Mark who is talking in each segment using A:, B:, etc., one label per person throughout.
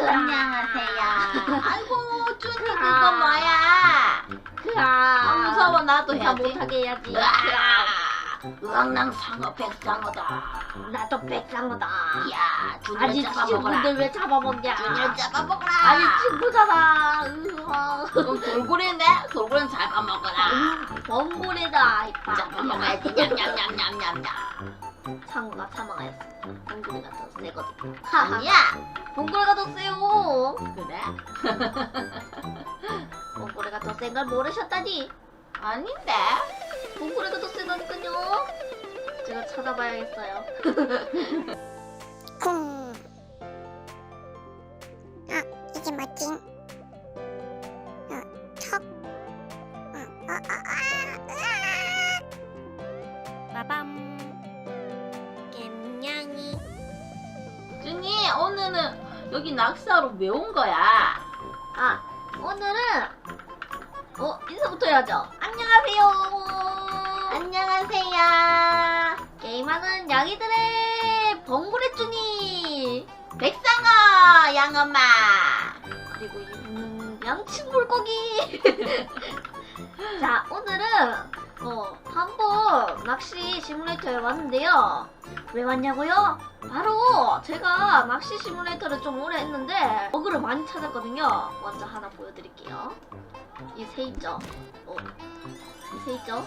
A: 안녕하세요. 아이고 쭈니 그거
B: 아.
A: 뭐야? 아,
B: 아,
A: 무서워 나도
B: 다
A: 해야지.
B: 못하게 해야지.
A: 으악낭 상어 백상어다.
B: 나도 백상어다.
A: 야, 준이를
B: 아니
A: 잡아먹어라.
B: 친구들 왜 잡아먹냐?
A: 준이를 잡아먹어라.
B: 아니 친구잖아. 으아.
A: 그럼 돌고래네? 돌고래는 잡아먹어라.
B: 음, 범고래다. 이봐.
A: 잡아먹어야지. 냠냠냠냠냠냠.
B: 상어가 사망하였습니다. 범고래가 더 세거든.
A: 아니야.
B: 범고래가 더 세요.
A: 그래?
B: 범고래가 더 센 걸 모르셨다니.
A: 아닌데.
B: 범고래가 더 세다니까요. 제가 찾아봐야겠어요.
C: 쿵. 아, 이게 뭐지? 어, 턱. 어, 어, 어, 아, 으아! 빠밤.
A: 여기 낙서로 왜온 거야?
B: 아, 오늘은 어 인사부터 해야죠. 안녕하세요.
A: 안녕하세요.
B: 게임하는 양이들의 범고래쭈니
A: 백상어 양엄마.
B: 그리고 이 양친 물고기. 자, 오늘은 어 낚시 시뮬레이터에 왔는데요. 왜 왔냐고요? 바로 제가 낚시 시뮬레이터를 좀 오래 했는데 버그를 많이 찾았거든요. 먼저 하나 보여드릴게요. 이새 있죠? 어, 이새 있죠?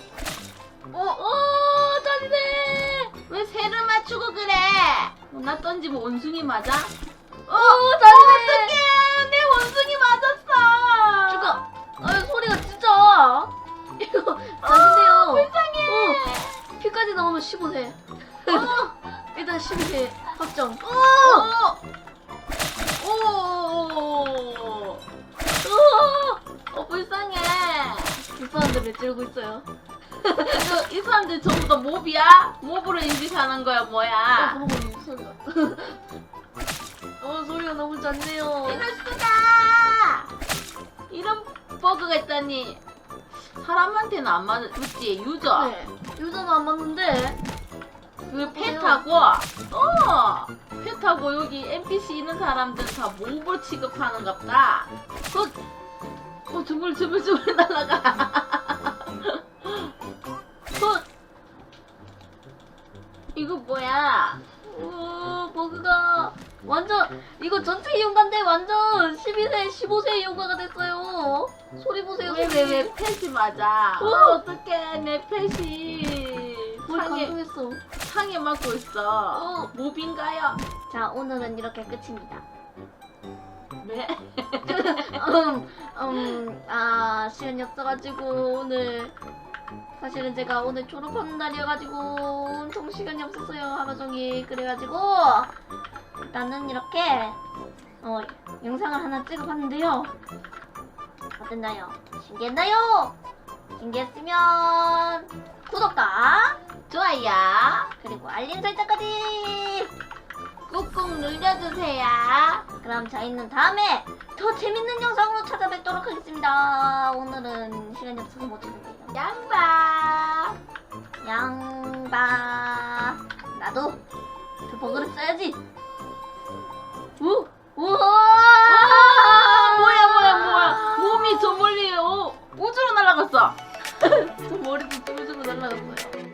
A: 어,
B: 어, 잔이네.
A: 왜 새를 맞추고 그래? 어, 나 던지면 원숭이 맞아? 어,
B: 어, 잔이네.
A: 어떡해.
B: 일단 12세 확정.
A: 어. 오.
B: 어,
A: 어, 불쌍해.
B: 불쌍한데 왜 찌르고 있어요?
A: 이거 이 사람들 전부 다 몹이야? 몹으로 인식하는 거야,
B: 어,
A: 뭐야?
B: 그러고 이 소리가. 어, 소리가 너무 짠네요.
A: 이럴 수가! 이런 버그가 있다니. 사람한테는 안 맞 지, 유저.
B: 네. 유저는 안 맞는데.
A: 그 펫하고, 어! 펫하고 여기 NPC 있는 사람들 다 몹을 취급하는갑다. 그, 어, 주물 주물 주물 날아가. 그, 이거 뭐야?
B: 오, 버그가 완전 이거 전체 이용가인데 완전 12세, 15세 이용가가 됐어요. 소리 보세요.
A: 왜,
B: 소리.
A: 왜, 왜 펫이 맞아?
B: 어.
A: 어, 어떡해, 내 펫이.
B: 뭘
A: 상해,
B: 감동했어.
A: 상해 맞고 있어.
B: 어.
A: 몹인가요?
B: 자, 오늘은 이렇게 끝입니다.
A: 네.
B: 음, 음, 아, 시간이 없어가지고, 오늘. 사실은 제가 오늘 졸업하는 날이어가지고, 엄청 시간이 없었어요. 하루 종일. 그래가지고, 일단은 이렇게, 어, 영상을 하나 찍어봤는데요. 어땠나요? 신기했나요? 신기했으면, 구독과,
A: 좋아요.
B: 그리고 알림 설정까지
A: 꾹꾹 눌러주세요.
B: 그럼 저희는 다음에 더 재밌는 영상으로 찾아뵙도록 하겠습니다. 오늘은 시간이 없어서 못찾는데요.
A: 양바.
B: 양바. 나도 그 버그를 써야지. 우! 우와! 뭐야 뭐야 뭐야. 몸이 저
A: 멀리 오, 우주로 날아갔어.
B: 저 머리도 우주로 날아갔어요.